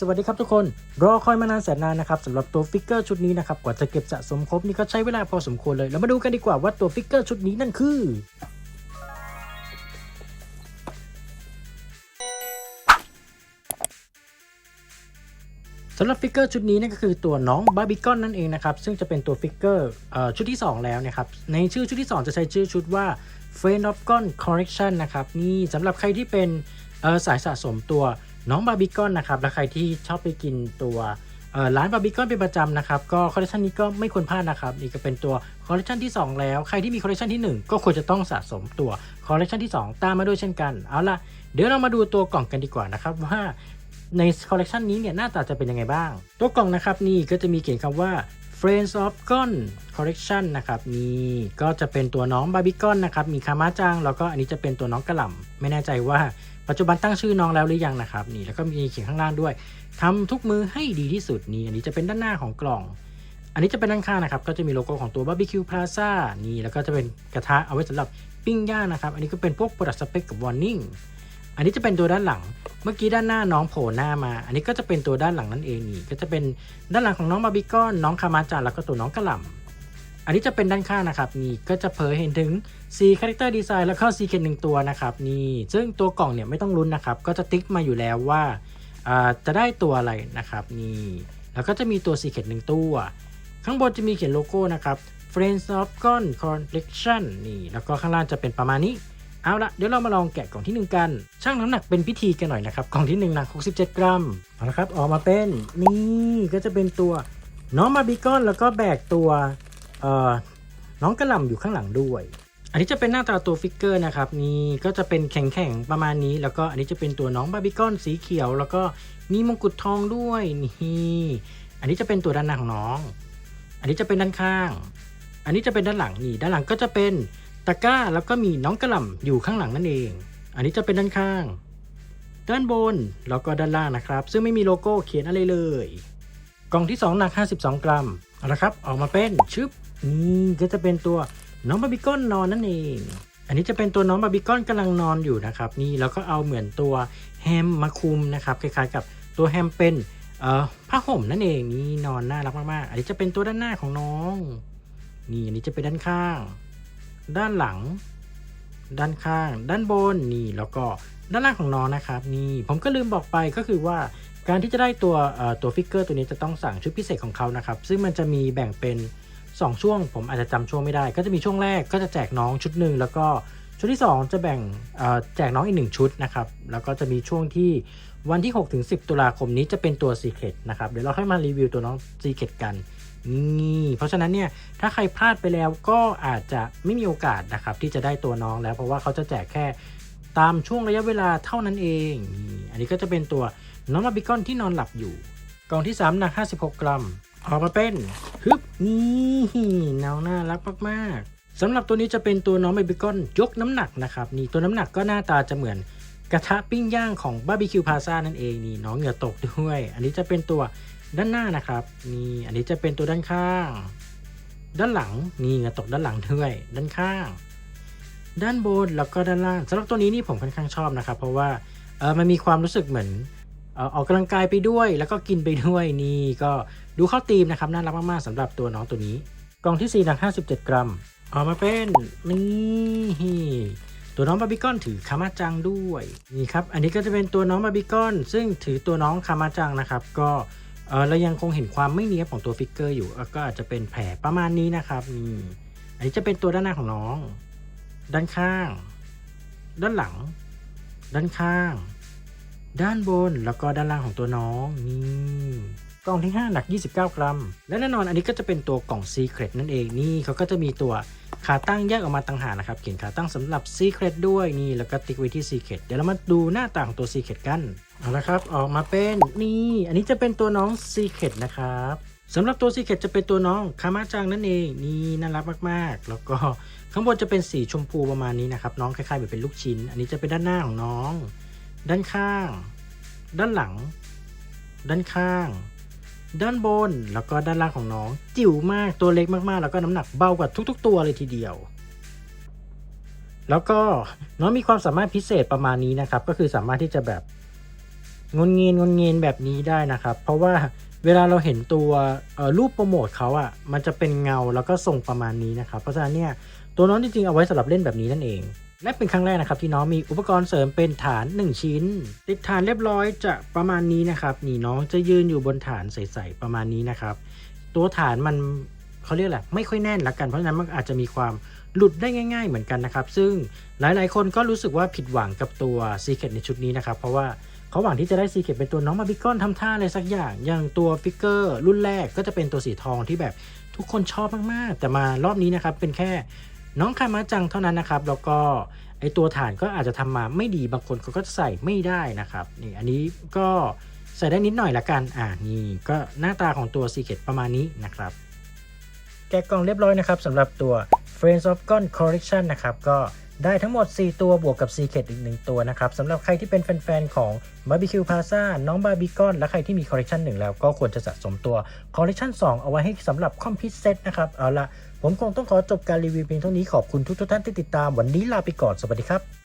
สวัสดีครับทุกคน รอคอยมานานแสนนานนะครับสำหรับตัวฟิกเกอร์ชุดนี้นะครับกว่าจะเก็บสะสมครบนี่ก็ใช้เวลาพอสมควรเลย แล้วมาดูกันดีกว่าว่าตัวฟิกเกอร์ชุดนี้นั่นคือสำหรับฟิกเกอร์ชุดนี้นั่นก็คือตัวน้องบาร์บีคอนนั่นเองนะครับ ซึ่งจะเป็นตัวฟิกเกอร์ชุดที่ 2 แล้วนะครับ ในชื่อชุดที่ 2 จะใช้ชื่อชุดว่า Friend of Gon Collection นะครับ นี่สำหรับใครที่เป็นสายสะสมตัว น้องบาร์บีคอนนะครับและใครที่ชอบไปกินตัวร้านบาร์บีคอนเป็นประจำนะครับก็คอลเลคชันนี้ก็ไม่ควรพลาดนะครับนี่ก็เป็นตัวคอลเลคชันที่ 2 แล้ว ใครที่มีคอลเลคชันที่ 1 ก็ควรจะต้องสะสมตัวคอลเลคชันที่ 2 ตามมาด้วยเช่นกัน เอาล่ะ เดี๋ยวเรามาดูตัวกล่องกันดีกว่านะครับว่าในคอลเลกชันนี้เนี่ยหน้าตาจะเป็นยังไงบ้าง ตัวกล่องนะครับนี่ก็จะมีเขียนคำว่า Friends of Gon Collection นะครับนี่ก็จะเป็นตัวน้องบาร์บีคอนนะครับมีคามาจังแล้วก็อันนี้จะเป็นตัวน้องกระหล่ำไม่แน่ใจว่า ปัจจุบันตั้งชื่อน้องแล้วหรือยังนะครับนี่แล้วก็มีเขียนข้างล่างด้วยทำทุกมือให้ดีที่สุดนี่อันนี้จะเป็นด้านหน้าของกล่อง อันนี้จะเป็นด้านข้างนะครับ ก็จะมีโลโก้ของตัว Barbecue Plaza นี่แล้วก็จะเป็นกระทะเอาไว้สำหรับปิ้งย่างนะครับ อันนี้ก็เป็นพวก Product Spec กับ Warning อันนี้จะเป็นตัวด้านหลัง เมื่อกี้ด้านหน้าน้องโผล่หน้ามา อันนี้ก็จะเป็นตัวด้านหลังนั่นเองนี่ก็จะเป็นด้านหลังของน้องบาร์บีคอนน้องคามาจาแล้วก็ตัวน้องกระหล่ำ อันนี้จะเป็นด้านข้างนะครับนี่ก็จะเผยเห็นถึง4 Character Design แล้วก็ c ีเคนหนึ่งตัวนะครับนี่ซึ่งตัวกล่องเนี่ยไม่ต้องลุ้นนะครับ ก็จะติ๊กมาอยู่แล้วว่าจะได้ตัวอะไรนะครับนี่แล้วก็จะมีตัว c ีเคนหนึ่งตัว ข้างบนจะมีเขียนโลโก้นะครับ Friends of Gon Collection นี่ แล้วก็ข้างล่างจะเป็นประมาณนี้ เอาละเดี๋ยวเรามาลองแกะกล่องที่ 1 กัน ช่างน้ำหนักเป็นพิธีกันหน่อยนะครับ กล่องที่1หนัก 67 กรัม เอาละครับ ออกมาเป็น นี่ ก็จะเป็นตัวน้องมาบิกอนแล้วก็แบกตัว น้องกระลำอยู่ข้างหลังด้วย อันนี้จะเป็นหน้าตาตัวฟิกเกอร์นะครับนี่ก็จะเป็นแข็งๆประมาณนี้ แล้วก็อันนี้จะเป็นตัวน้องบาร์บีคอนสีเขียว แล้วก็มีมงกุฎทองด้วยนี่อันนี้จะเป็นตัวด้านหน้าของน้อง อันนี้จะเป็นด้านข้าง อันนี้จะเป็นด้านหลังนี่ด้านหลังก็จะเป็นตะกร้าแล้วก็มีน้องกระลำอยู่ข้างหลังนั่นเอง อันนี้จะเป็นด้านข้าง ด้านบนแล้วก็ด้านล่างนะครับ ซึ่งไม่มีโลโก้เขียนอะไรเลย กล่องที่ 2 หนัก 52 กรัมเอาละครับ ออกมาเป็นชึบ นี่ก็จะเป็นตัวน้องบาร์บีคอนนอนนั่นเอง อันนี้จะเป็นตัวน้องบาร์บีคอนกำลังนอนอยู่นะครับ นี่แล้วก็เอาเหมือนตัวแฮมมาคุมนะครับคล้ายๆ กับตัวแฮมเป็นเอ่อผ้าห่มนั่นเองนี่นอนน่ารักมากๆ อันนี้จะเป็นตัวด้านหน้าของน้อง นี่อันนี้จะเป็นด้านข้าง ด้านหลัง ด้านข้าง ด้านบนนี่แล้วก็ด้านล่างของน้องนะครับ นี่ผมก็ลืมบอกไปก็คือว่าการที่จะได้ตัวตัวฟิกเกอร์ตัวนี้จะต้องสั่งชุดพิเศษของเขานะครับ ซึ่งมันจะมีแบ่งเป็น 2 ช่วงผมอาจจะจำช่วงไม่ได้ ก็จะมีช่วงแรกก็จะแจกน้องชุดหนึ่งแล้วก็ชุดที่ 2 จะแบ่งแจกน้องอีกหนึ่งชุดนะครับแล้วก็จะมีช่วงที่วันที่6ถึง10 ตุลาคมนี้จะเป็นตัว Secret นะครับเดี๋ยวเราค่อยมารีวิวตัวน้อง Secret กันนี่เพราะฉะนั้นเนี่ยถ้าใครพลาดไปแล้วก็อาจจะไม่มีโอกาสนะครับที่จะได้ตัวน้องแล้ว เพราะว่าเขาจะแจกแค่ตามช่วงระยะเวลาเท่านั้นเองนี่อันนี้ก็จะเป็นตัวน้องมาบิคอนที่นอนหลับอยู่กล่องที่ 3 หนัก 56 กรัม ออกมาเป็นฮึบนี่น้องน่ารักมากๆสำหรับตัวนี้จะเป็นตัวน้องมาบิคอนยกน้ำหนักนะครับนี่ตัวน้ำหนักก็หน้าตาจะเหมือนกระทะปิ้งย่างของบาร์บีคิวพาซานั่นเองนี่น้องเหงื่อตกด้วย อันนี้จะเป็นตัวด้านหน้านะครับนี่อันนี้จะเป็นตัวด้านข้าง ด้านหลังนี่กระตกด้านหลังด้วย ด้านข้าง ด้านบนแล้วก็ด้านล่างสำหรับตัวนี้นี่ผมค่อนข้างชอบนะครับเพราะว่าเออมันมีความรู้สึกเหมือน ออกกำลังกายไปด้วย แล้วก็กินไปด้วยนี่ก็ดูเข้าตีมนะครับน่ารักมากๆสำหรับตัวน้องตัวนี้ กล่องที่4หนัก 57 กรัมออกมาเป็นนี่ตัวน้องบาร์บีคอนถือคามาจังด้วยนี่ครับอันนี้ก็จะเป็นตัวน้องบาร์บีคอนซึ่งถือตัวน้องคามาจังนะครับ ก็เออเรายังคงเห็นความไม่เนียบของตัวฟิกเกอร์อยู่ก็อาจจะเป็นแผลประมาณนี้นะครับนี่อันนี้จะเป็นตัวด้านหน้าของน้อง ด้านข้าง ด้านหลัง ด้านข้าง ด้านบนแล้วก็ด้านล่างของตัวน้องนี่กล่องที่ 5 หนัก 29 กรัม และแน่นอนอันนี้ก็จะเป็นตัวกล่อง Secret นั่นเองนี่เขาก็จะมีตัวขาตั้งแยกออกมาต่างหากนะครับ เขียนขาตั้งสำหรับ Secret ด้วยนี่แล้วก็ติ๊กไว้ที่ Secret เดี๋ยวเรามาดูหน้าตาของตัว Secret กันเอาละครับ ออกมาเป็นนี่อันนี้จะเป็นตัวน้อง Secret นะครับสำหรับตัว Secret จะเป็นตัวน้องคามาจังนั่นเองนี่น่ารักมากๆ แล้วก็ข้างบนจะเป็นสีชมพูประมาณนี้นะครับน้องคล้ายๆแบบเป็นลูกชิ้น อันนี้จะเป็นด้านหน้าของน้อง ด้านข้าง ด้านหลัง ด้านข้าง ด้านบนแล้วก็ด้านล่างของน้อง จิ๋วมากตัวเล็กมากๆ แล้วก็น้ำหนักเบากว่าทุก ๆ ตัวเลยทีเดียว แล้วก็น้องมีความสามารถพิเศษประมาณนี้นะครับ ก็คือสามารถที่จะแบบงนเงียนงนเงียนแบบนี้ได้นะครับ เพราะว่าเวลาเราเห็นตัวรูปโปรโมทเขาอะ่ะมันจะเป็นเงาแล้วก็ทรงประมาณนี้นะครับ เพราะฉะนั้นเนี่ยตัวน้องจริงๆเอาไว้สำหรับเล่นแบบนี้นั่นเอง และเป็นครั้งแรกนะครับที่น้องมีอุปกรณ์เสริมเป็นฐาน 1 ชิ้น ติดฐานเรียบร้อยจะประมาณนี้นะครับนี่น้องจะยืนอยู่บนฐานใสๆประมาณนี้นะครับ ตัวฐานมันเขาเรียกแหละไม่ค่อยแน่นละกันเพราะฉะนั้นมันอาจจะมีความหลุดได้ง่าย ๆ เหมือนกันนะครับ ซึ่งหลายๆ คนก็รู้สึกว่าผิดหวังกับตัวซีเค t ในชุดนี้นะครับ เพราะว่าเขาหวังที่จะได้ซีเค t เป็นตัวน้องมาบิกอนทำท่าอะไรสักอย่าง อย่างตัวฟิกเกอร์รุ่นแรกก็จะเป็นตัวสีทองที่แบบทุกคนชอบมากๆ แต่มารอบนี้นะครับเป็นแค่ น้องคามาจังเท่านั้นนะครับ แล้วก็ไอตัวฐานก็อาจจะทำมาไม่ดีบางคนเขาก็ใส่ไม่ได้นะครับนี่อันนี้ก็ใส่ได้นิดหน่อยละกันอ่านี่ก็หน้าตาของตัวซีเกตประมาณนี้นะครับ แกะกล่องเรียบร้อยนะครับสำหรับตัว Friends of Gon Collection นะครับก็ ได้ทั้งหมด 4 ตัวบวกกับ Secret อีก 1 ตัวนะครับสำหรับใครที่เป็นแฟนๆ ของ Barbecue Plaza น้อง Barbicon และใครที่มีคอลเลคชัน1 แล้วก็ควรจะสะสมตัวคอลเลคชัน2 เอาไว้ให้สำหรับคอมพิวเซตนะครับ เอาละผมคงต้องขอจบการรีวิวเพียงเท่านี้ขอบคุณทุกๆท่านที่ติดตามวันนี้ลาไปก่อนสวัสดีครับ